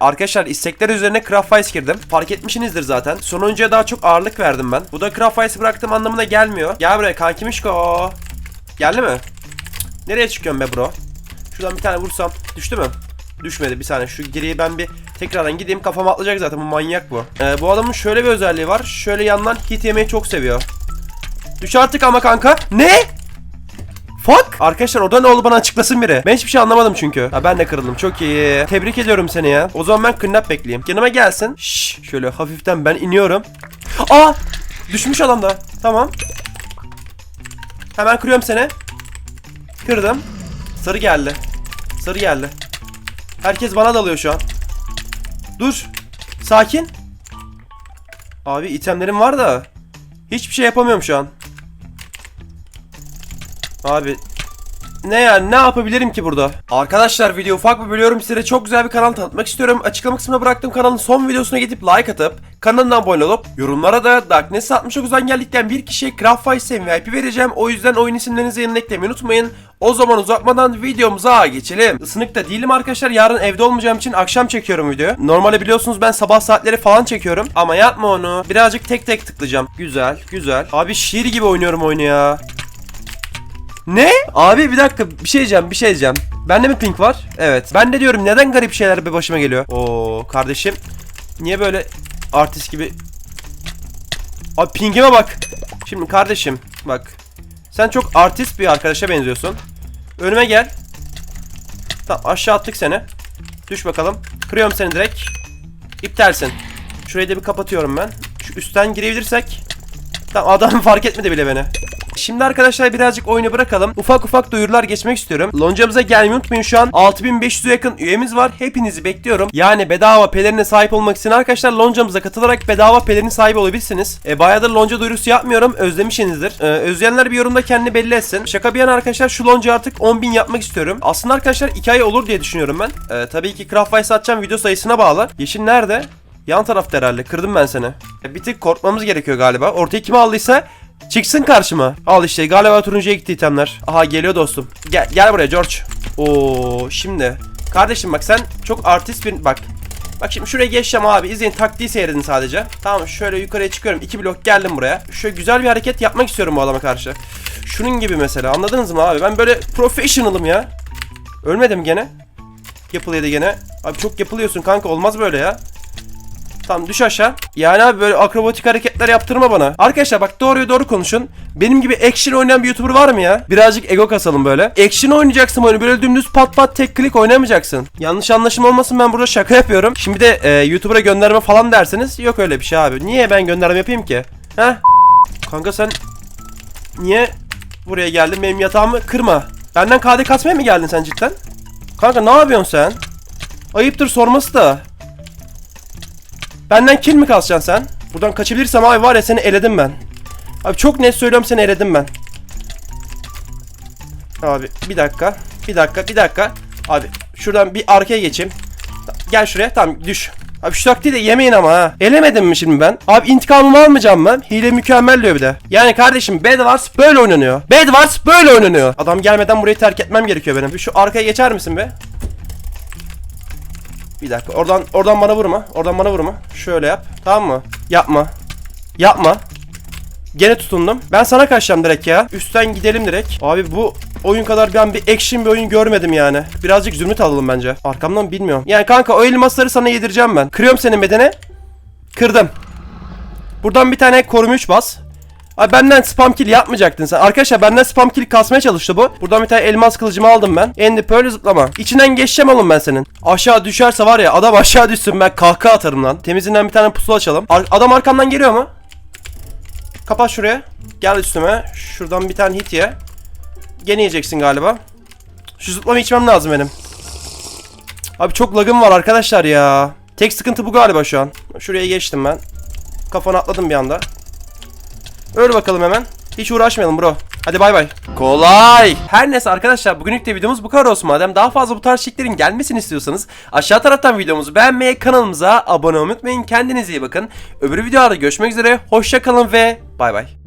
Arkadaşlar istekler üzerine Craft Vice girdim. Fark etmişsinizdir zaten. Sonuncuya daha çok ağırlık verdim ben. Bu da Craft Vice'ı bıraktığım anlamına gelmiyor. Gel buraya kankimişko. Geldi mi? Nereye çıkıyorsun be bro? Şuradan bir tane vursam. Düştü mü? Düşmedi bir saniye. Şu geriye ben bir tekrardan gideyim. Kafam atlayacak zaten. Bu manyak bu. Ee, bu adamın şöyle bir özelliği var. Şöyle yandan hit yemeyi çok seviyor. Düş artık ama kanka. Ne? Fuck! Arkadaşlar orada ne oldu bana açıklasın biri. Ben hiçbir şey anlamadım çünkü. Ha ben de kırıldım. Çok iyi. Tebrik ediyorum seni ya. O zaman ben kidnap bekleyeyim. Yanıma gelsin. Şşş. Şöyle hafiften ben iniyorum. Aa! Düşmüş adam da. Tamam. Hemen kırıyorum seni. Kırdım. Sarı geldi. Sarı geldi. Herkes bana dalıyor şu an. Dur. Sakin. Abi itemlerim var da. Hiçbir şey yapamıyorum şu an. Abi ne yani ne yapabilirim ki burada? Arkadaşlar video ufak bir bölüyorum size çok güzel bir kanal tanıtmak istiyorum. Açıklama kısmına bıraktığım kanalın son videosuna gidip like atıp kanalına abone olup yorumlara da Darkness 69'dan geldikten bir kişiye Craft Vice MVP vereceğim. O yüzden oyun isimlerinizi yanına eklemeyi unutmayın. O zaman uzatmadan videomuza geçelim. Isınık da değilim arkadaşlar. Yarın evde olmayacağım için akşam çekiyorum videoyu. Normalde biliyorsunuz ben sabah saatleri falan çekiyorum. Ama yapma onu. Birazcık tek tek tıklayacağım. Güzel, güzel. Abi şiir gibi oynuyorum oyunu ya. Ne? Abi bir dakika bir şey diyeceğim bir şey diyeceğim. Bende mi pink var? Evet. Ben de diyorum neden garip şeyler bir başıma geliyor? Oo kardeşim. Niye böyle artist gibi? Abi pingime bak. Şimdi kardeşim bak. Sen çok artist bir arkadaşa benziyorsun. Önüme gel. Tamam aşağı attık seni. Düş bakalım. Kırıyorum seni direkt. İptalsin. Şurayı da bir kapatıyorum ben. Şu üstten girebilirsek. Tamam adam fark etmedi bile beni. Şimdi arkadaşlar birazcık oyunu bırakalım. Ufak ufak duyurular geçmek istiyorum. Loncamıza gelmeyi unutmayın şu an. 6500'e yakın üyemiz var. Hepinizi bekliyorum. Yani bedava pelerine sahip olmak için arkadaşlar loncamıza katılarak bedava pelerin sahibi olabilirsiniz. E, bayağıdır lonca duyurusu yapmıyorum. Özlemişsinizdir. E, özleyenler bir yorumda kendini belli etsin. Şaka bir yana arkadaşlar şu lonca artık 10.000 yapmak istiyorum. Aslında arkadaşlar 2 ay olur diye düşünüyorum ben. E, tabii ki Craft Vice atacağım video sayısına bağlı. Yeşil nerede? Yan tarafta herhalde. Kırdım ben seni. E, bir tık korkmamız gerekiyor galiba. Ortaya kim aldıysa çıksın karşıma. Al işte galiba turuncuya gitti itemler. Aha geliyor dostum. Gel gel buraya George. Oo şimdi. Kardeşim bak sen çok artist bir bak. Bak şimdi şuraya geçeceğim abi. İzleyin taktiği seyredin sadece. Tamam şöyle yukarıya çıkıyorum. İki blok geldim buraya. Şöyle güzel bir hareket yapmak istiyorum bu adama karşı. Şunun gibi mesela. Anladınız mı abi? Ben böyle professional'ım ya. Ölmedim gene. Yapılıydı gene. Abi çok yapılıyorsun kanka. Olmaz böyle ya. Tamam düş aşağı. Yani abi böyle akrobatik hareketler yaptırma bana. Arkadaşlar bak doğruya doğru konuşun. Benim gibi action oynayan bir YouTuber var mı ya? Birazcık ego kasalım böyle. Action oynayacaksın böyle böyle dümdüz pat pat tek klik oynamayacaksın. Yanlış anlaşılma olmasın ben burada şaka yapıyorum. Şimdi de e, YouTuber'a gönderme falan derseniz yok öyle bir şey abi. Niye ben gönderme yapayım ki? Heh. Kanka sen niye buraya geldin? Benim yatağımı kırma. Benden KD kasmaya mı geldin sen cidden? Kanka ne yapıyorsun sen? Ayıptır sorması da. Benden kill mi kasacaksın sen? Buradan kaçabilirsem abi var ya seni eledim ben. Abi çok net söylüyorum seni eledim ben. Abi bir dakika. Bir dakika bir dakika. Abi şuradan bir arkaya geçeyim. Gel şuraya tamam düş. Abi şu taktiği de yemeyin ama ha. Elemedim mi şimdi ben? Abi intikamımı almayacağım ben. Hile mükemmel diyor bir de. Yani kardeşim Bed Wars böyle oynanıyor. Bed Wars böyle oynanıyor. Adam gelmeden burayı terk etmem gerekiyor benim. Şu arkaya geçer misin be? Bir dakika. Oradan oradan bana vurma. Oradan bana vurma. Şöyle yap. Tamam mı? Yapma. Yapma. Gene tutundum. Ben sana kaçacağım direkt ya. Üstten gidelim direkt. Abi bu oyun kadar ben bir action bir oyun görmedim yani. Birazcık zümrüt alalım bence. Arkamdan bilmiyorum. Yani kanka o elmasları sana yedireceğim ben. Kırıyorum senin bedene. Kırdım. Buradan bir tane koruma 3 bas. Abi benden spam kill yapmayacaktın sen. Arkadaşlar benden spam kill kasmaya çalıştı bu. Buradan bir tane elmas kılıcımı aldım ben. Endi pearl zıplama. İçinden geçeceğim oğlum ben senin. Aşağı düşerse var ya adam aşağı düşsün ben kahkaha atarım lan. Temizinden bir tane pusula açalım. Ar- adam arkamdan geliyor mu? Kapat şuraya. Gel üstüme. Şuradan bir tane hit ye. Gene yiyeceksin galiba. Şu zıplamayı içmem lazım benim. Abi çok lagım var arkadaşlar ya. Tek sıkıntı bu galiba şu an. Şuraya geçtim ben. Kafana atladım bir anda. Öl bakalım hemen. Hiç uğraşmayalım bro. Hadi bay bay. Kolay. Her neyse arkadaşlar bugünlük de videomuz bu kadar olsun madem. Daha fazla bu tarz şekillerin gelmesini istiyorsanız aşağı taraftan videomuzu beğenmeyi, kanalımıza abone olmayı unutmayın. Kendinize iyi bakın. Öbür videolarda görüşmek üzere. Hoşça kalın ve bay bay.